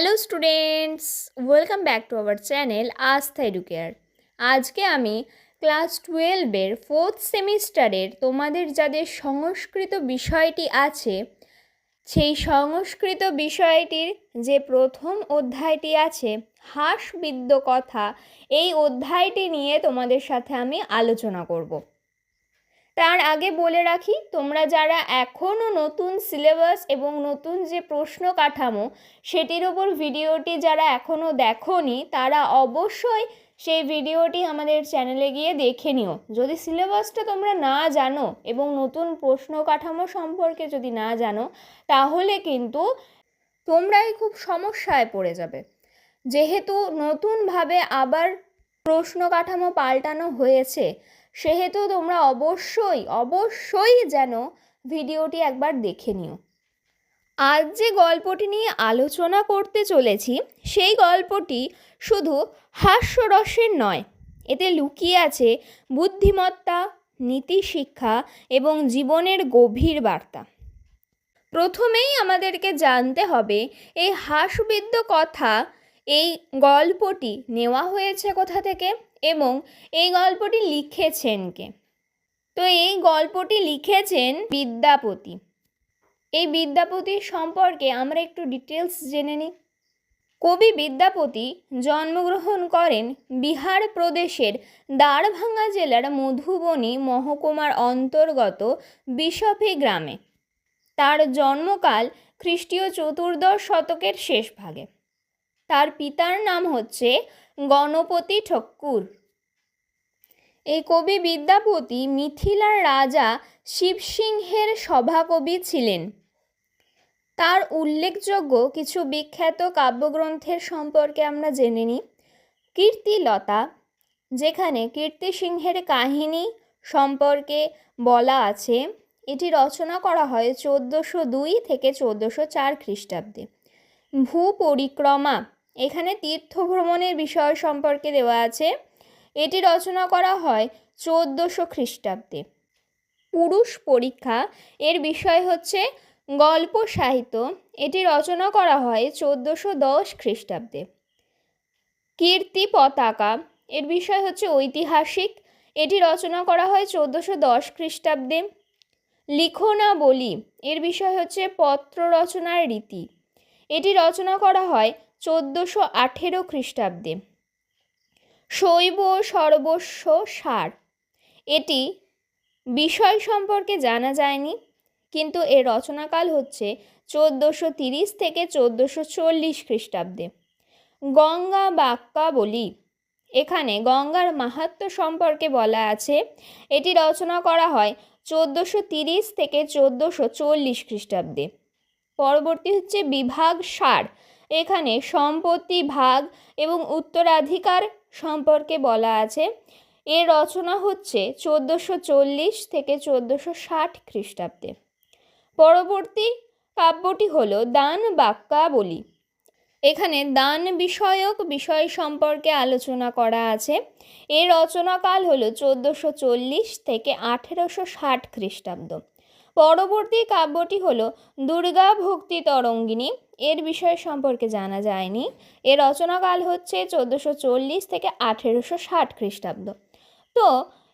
Hello students welcome back to our channel Astha Educare আজকে আমি class টুয়েলভের fourth সেমিস্টারের তোমাদের যাদের সংস্কৃত বিষয়টি আছে, সেই সংস্কৃত বিষয়টির যে প্রথম অধ্যায়টি আছে হাসবিদ্য কথা, এই অধ্যায়টি নিয়ে তোমাদের সাথে আমি আলোচনা করব। তার আগে বলে রাখি, তোমরা যারা এখনও নতুন সিলেবাস এবং নতুন যে প্রশ্ন কাঠামো, সেটির ওপর ভিডিওটি যারা এখনও দেখোনি, তারা অবশ্যই সেই ভিডিওটি আমাদের চ্যানেলে গিয়ে দেখে নিও। যদি সিলেবাসটা তোমরা না জানো এবং নতুন প্রশ্ন কাঠামো সম্পর্কে যদি না জানো, তাহলে কিন্তু তোমরাই খুব সমস্যায় পড়ে যাবে। যেহেতু নতুনভাবে আবার প্রশ্ন কাঠামো পাল্টানো হয়েছে সেহেতু তোমরা অবশ্যই অবশ্যই যেন ভিডিওটি একবার দেখে নিও। আজ যে গল্পটি নিয়ে আলোচনা করতে চলেছি, সেই গল্পটি শুধু হাস্যরসের নয়, এতে লুকিয়ে আছে বুদ্ধিমত্তা, নীতিশিক্ষা এবং জীবনের গভীর বার্তা। প্রথমেই আমাদেরকে জানতে হবে, এই হাসবিদ্য কথা, এই গল্পটি নেওয়া হয়েছে কোথা থেকে? এবং এই গল্পটি লিখেছেন কে? তো এই গল্পটি লিখেছেন বিদ্যাপতি। এই বিদ্যাপতির সম্পর্কে আমরা একটু ডিটেলস জেনে নিই। কবি বিদ্যাপতি জন্মগ্রহণ করেন বিহার প্রদেশের দ্বারভাঙ্গা জেলার মধুবনী মহকুমার অন্তর্গত বিশফি গ্রামে। তার জন্মকাল খ্রিস্টীয় চতুর্দশ শতকের শেষ ভাগে তার পিতার নাম হচ্ছে গণপতি ঠক্কুর এই কবি বিদ্যাপতি মিথিলার রাজা শিবসিংহের সভাকবি ছিলেন। তার উল্লেখযোগ্য কিছু বিখ্যাত কাব্যগ্রন্থের সম্পর্কে আমরা জেনে নিই। কীর্তিলতা, যেখানে কীর্তি সিংহের কাহিনী সম্পর্কে বলা আছে, এটি রচনা করা হয় চোদ্দোশো দুই থেকে চোদ্দোশো চার খ্রিস্টাব্দে। ভূ পরিক্রমা এখানে তীর্থ ভ্রমণের বিষয় সম্পর্কে দেওয়া আছে। এটি রচনা করা হয় চোদ্দোশো খ্রিস্টাব্দে। পুরুষ পরীক্ষা এর বিষয় হচ্ছে গল্প সাহিত্য। এটি রচনা করা হয় চোদ্দোশো দশ খ্রিস্টাব্দে। কীর্তি পতাকা এর বিষয় হচ্ছে ঐতিহাসিক। এটি রচনা করা হয় চোদ্দোশো দশ খ্রিস্টাব্দে। লিখনা বলি এর বিষয় হচ্ছে পত্র রচনার রীতি। এটি রচনা করা হয় চোদ্দোশো আঠেরো খ্রিস্টাব্দে। শৈব সর্বস্ব সার। এটি বিষয় সম্পর্কে জানা যায়নি, কিন্তু এর রচনাকাল হচ্ছে চোদ্দোশো তিরিশ থেকে চোদ্দোশো চল্লিশ খ্রিস্টাব্দে। গঙ্গা বাক্যা বলি। এখানে গঙ্গার মাহাত্ম্য সম্পর্কে বলা আছে। এটি রচনা করা হয় চোদ্দোশো তিরিশ থেকে চোদ্দোশো চল্লিশ খ্রিস্টাব্দে। পরবর্তী হচ্ছে বিভাগ সার। এখানে সম্পত্তি ভাগ এবং উত্তরাধিকার সম্পর্কে বলা আছে। এর রচনা হচ্ছে চোদ্দোশো চল্লিশ থেকে চোদ্দোশো ষাট খ্রিস্টাব্দে। পরবর্তী কাব্যটি হল দান বাক্যাবলী। এখানে দান বিষয়ক বিষয় সম্পর্কে আলোচনা করা আছে। এর রচনাকাল হল চোদ্দোশো চল্লিশ থেকে আঠেরোশো ষাট খ্রিস্টাব্দ। পরবর্তী কাব্যটি হল দুর্গা ভক্তি তরঙ্গিনী। এর বিষয় সম্পর্কে জানা যায়নি। এর রচনাকাল হচ্ছে চোদ্দোশো চল্লিশ থেকে আঠেরোশো ষাট খ্রিস্টাব্দ। তো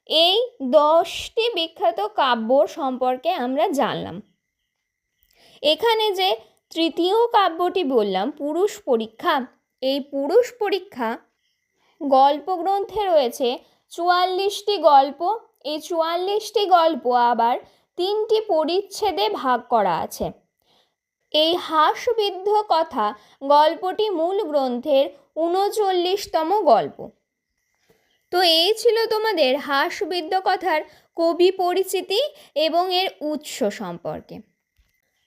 এই দশটি বিখ্যাত কাব্য সম্পর্কে আমরা জানলাম। এখানে যে তৃতীয় কাব্যটি বললাম, পুরুষ পরীক্ষা, এই পুরুষ পরীক্ষা গল্পগ্রন্থে রয়েছে চুয়াল্লিশটি গল্প। এই চুয়াল্লিশটি গল্প আবার তিনটি পরিচ্ছেদে ভাগ করা আছে। এই হাসবিদ্ধ কথা গল্পটি মূল গ্রন্থের উনচল্লিশতম গল্প। তো এই ছিল তোমাদের হাসবিদ্য কথার কবি পরিচিতি এবং এর উৎস সম্পর্কে।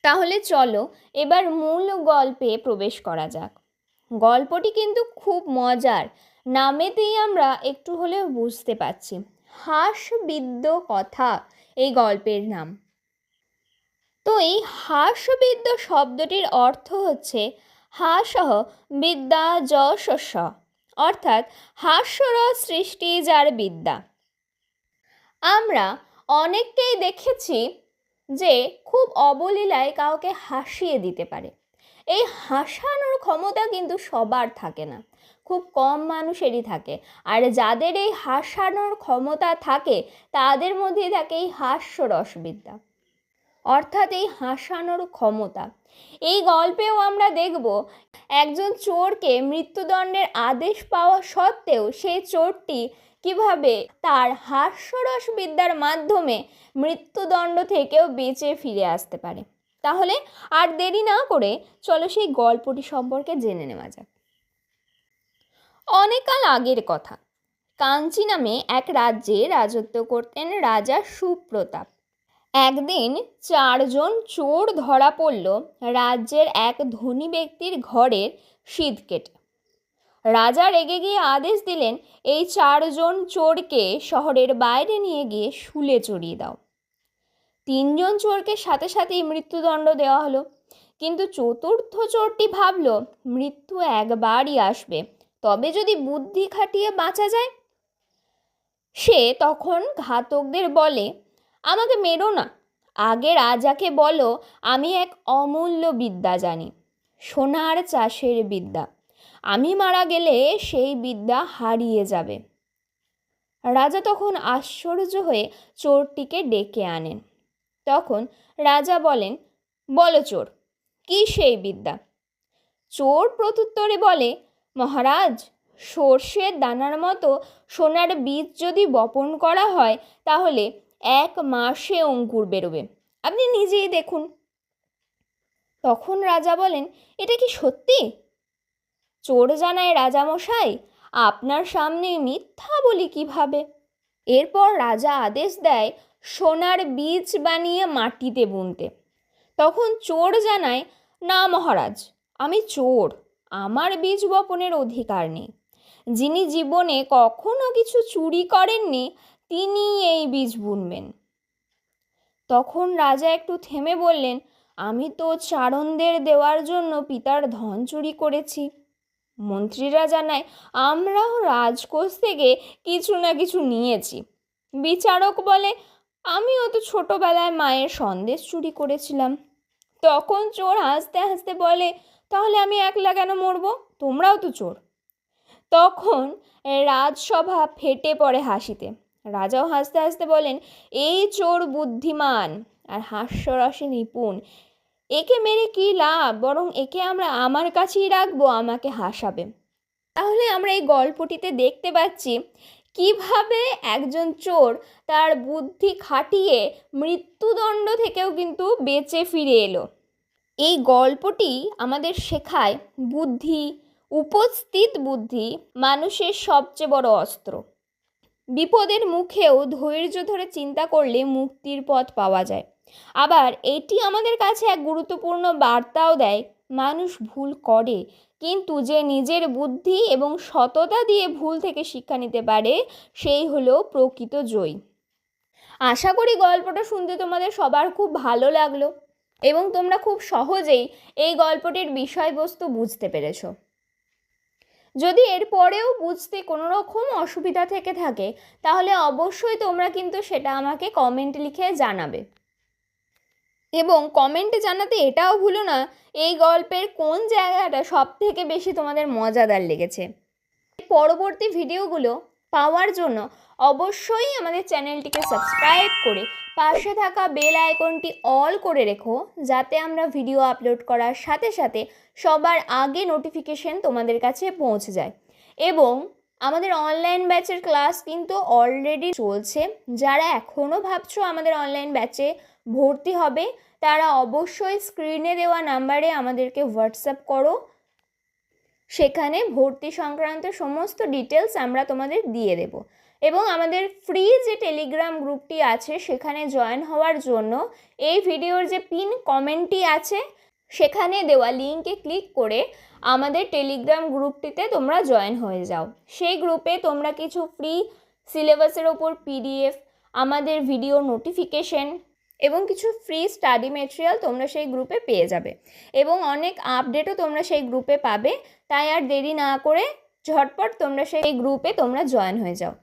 তাহলে চলো এবার মূল গল্পে প্রবেশ করা যাক। গল্পটি কিন্তু খুব মজার, নামেতেই আমরা একটু হলেও বুঝতে পারছি। হাসবিদ্য কথা, এই গল্পের নাম। তো এই হাস্যবিদ্য শব্দটির অর্থ হচ্ছে হাসহ বিদ্যা যশস্য অর্থাৎ হাস্যরস সৃষ্টি যার বিদ্যা। আমরা অনেককেই দেখেছি যে খুব অবলীলায় কাউকে হাসিয়ে দিতে পারে। এই হাসানোর ক্ষমতা কিন্তু সবার থাকে না। খুব কম মানুষেরই থাকে। আর যাদের এই হাসানোর ক্ষমতা থাকে, তাদের মধ্যে থাকে এই হাস্যরসবিদ্যা অর্থাৎ এই হাসানোর ক্ষমতা। এই গল্পেও আমরা দেখব, একজন চোরকে মৃত্যুদণ্ডের আদেশ পাওয়া সত্ত্বেও সেই চোরটি কীভাবে তার হাস্যরস বিদ্যার মাধ্যমে মৃত্যুদণ্ড থেকেও বেঁচে ফিরে আসতে পারে। তাহলে আর দেরি না করে চলো সেই গল্পটি সম্পর্কে জেনে নেওয়া যাক। অনেককাল আগের কথা, কাঞ্চি নামে এক রাজ্যে রাজত্ব করতেন রাজা সুপ্রতাপ। একদিন চারজন চোর ধরা পড়ল রাজ্যের এক ধনী ব্যক্তির ঘরের শীত কেটে। রাজা রেগে গিয়ে আদেশ দিলেন, এই চারজন চোরকে শহরের বাইরে নিয়ে গিয়ে শুলে চড়িয়ে দাও। তিনজন চোরকে সাথে সাথেই মৃত্যুদণ্ড দেওয়া হলো। কিন্তু চতুর্থ চোরটি ভাবল, মৃত্যু একবারই আসবে। তবে যদি বুদ্ধি খাটিয়ে বাঁচা যায়? সে তখন ঘাতকদের বলে, আমাকে মেরো না। আগে রাজাকে বলো, আমি এক অমূল্য বিদ্যা জানি, সোনার চাষের বিদ্যা। আমি মারা গেলে সেই বিদ্যা হারিয়ে যাবে। রাজা তখন আশ্চর্য হয়ে চোরটিকে ডেকে আনেন। তখন রাজা বলেন, বলো চোর, কি সেই বিদ্যা? চোর প্রত্যুত্তরে বলে, মহারাজ সর্ষের দানার মতো সোনার বীজ যদি বপন করা হয়, তাহলে এক মাসে অঙ্কুর বেরোবে। আপনি নিজেই দেখুন। তখন রাজা বলেন, এটা কি সত্যি? চোর জানায়, রাজামশাই, আপনার সামনে মিথ্যা বলি কীভাবে? এরপর রাজা আদেশ দেয় সোনার বীজ বানিয়ে মাটিতে বুনতে। তখন চোর জানায়, না মহারাজ, আমি চোর, আমার বীজ বপনের অধিকার নেই। যিনি জীবনে কখনো কিছু চুরি করেননি, তিনি এই বীজ বুনবেন। তখন রাজা একটু থেমে বললেন, আমি তো চারণদের দেওয়ার জন্য পিতার ধন চুরি করেছি। মন্ত্রীরা জানায়, আমরাও রাজকোষ থেকে কিছু না কিছু নিয়েছি। বিচারক বলে আমিও তো ছোটবেলায় মায়ের সন্দেশ চুরি করেছিলাম। তখন চোর হাসতে হাসতে বলে, তাহলে আমি একলা কেন মরব? তোমরাও তো চোর। তখন রাজসভা ফেটে পড়ে হাসিতে। রাজাও হাসতে হাসতে বলেন, এই চোর বুদ্ধিমান আর হাস্যরসে নিপুণ। একে মেরে কী লাভ? বরং একে আমরা আমার কাছেই রাখব, আমাকে হাসাবে। তাহলে আমরা এই গল্পটিতে দেখতে পাচ্ছি কীভাবে একজন চোর তার বুদ্ধি খাটিয়ে মৃত্যুদণ্ড থেকেও কিন্তু বেঁচে ফিরে এলো? এই গল্পটি আমাদের শেখায় বুদ্ধি, উপস্থিত বুদ্ধি, মানুষের সবচেয়ে বড় অস্ত্র। বিপদের মুখেও ধৈর্য ধরে চিন্তা করলে মুক্তির পথ পাওয়া যায়। আবার এটি আমাদের কাছে এক গুরুত্বপূর্ণ বার্তাও দেয় মানুষ ভুল করে। কিন্তু যে নিজের বুদ্ধি এবং সততা দিয়ে ভুল থেকে শিক্ষা নিতে পারে, সেই হলো প্রকৃত জয়ী। আশা করি গল্পটা শুনতে তোমাদের সবার খুব ভালো লাগল এবং তোমরা খুব সহজেই এই গল্পটির বিষয়বস্তু বুঝতে পেরেছ। যদি এর পরেও বুঝতে কোনো রকম অসুবিধা থেকে থাকে, তাহলে অবশ্যই তোমরা কিন্তু সেটা আমাকে কমেন্ট লিখে জানাবে। এবং কমেন্টে জানাতে এটাও ভুলো না, এই গল্পের কোন জায়গাটা সব থেকে বেশি তোমাদের মজাদার লেগেছে? পরবর্তী ভিডিওগুলো পাওয়ার জন্য অবশ্যই আমাদের চ্যানেলটিকে সাবস্ক্রাইব করে পাশে থাকা বেল আইকনটি অল করে রেখো, যাতে আমরা ভিডিও আপলোড করার সাথে সাথে সবার আগে নোটিফিকেশন তোমাদের কাছে পৌঁছে যায়। এবং আমাদের অনলাইন ব্যাচের ক্লাস কিন্তু অলরেডি চলছে, যারা এখনও ভাবছ আমাদের অনলাইন ব্যাচে ভর্তি হবে তারা অবশ্যই স্ক্রিনে দেওয়া নাম্বারে আমাদেরকে হোয়াটসঅ্যাপ করো। সেখানে ভর্তি সংক্রান্ত সমস্ত ডিটেলস আমরা তোমাদের দিয়ে দেব। এবং আমাদের ফ্রি যে টেলিগ্রাম গ্রুপটি আছে, সেখানে জয়েন হওয়ার জন্য এই ভিডিওর যে পিন কমেন্টটি আছে, সেখানে দেওয়া লিঙ্কে ক্লিক করে আমাদের টেলিগ্রাম গ্রুপটিতে তোমরা জয়েন হয়ে যাও। সেই গ্রুপে তোমরা কিছু ফ্রি সিলেবাসের ওপর পিডিএফ আমাদের ভিডিও নোটিফিকেশন এবং কিছু ফ্রি স্টাডি মেটেরিয়াল তোমরা সেই গ্রুপে পেয়ে যাবে। এবং অনেক আপডেটও তোমরা সেই গ্রুপে পাবে। তাই আর দেরি না করে ঝটপট তোমরা সেই গ্রুপে তোমরা জয়েন হয়ে যাও।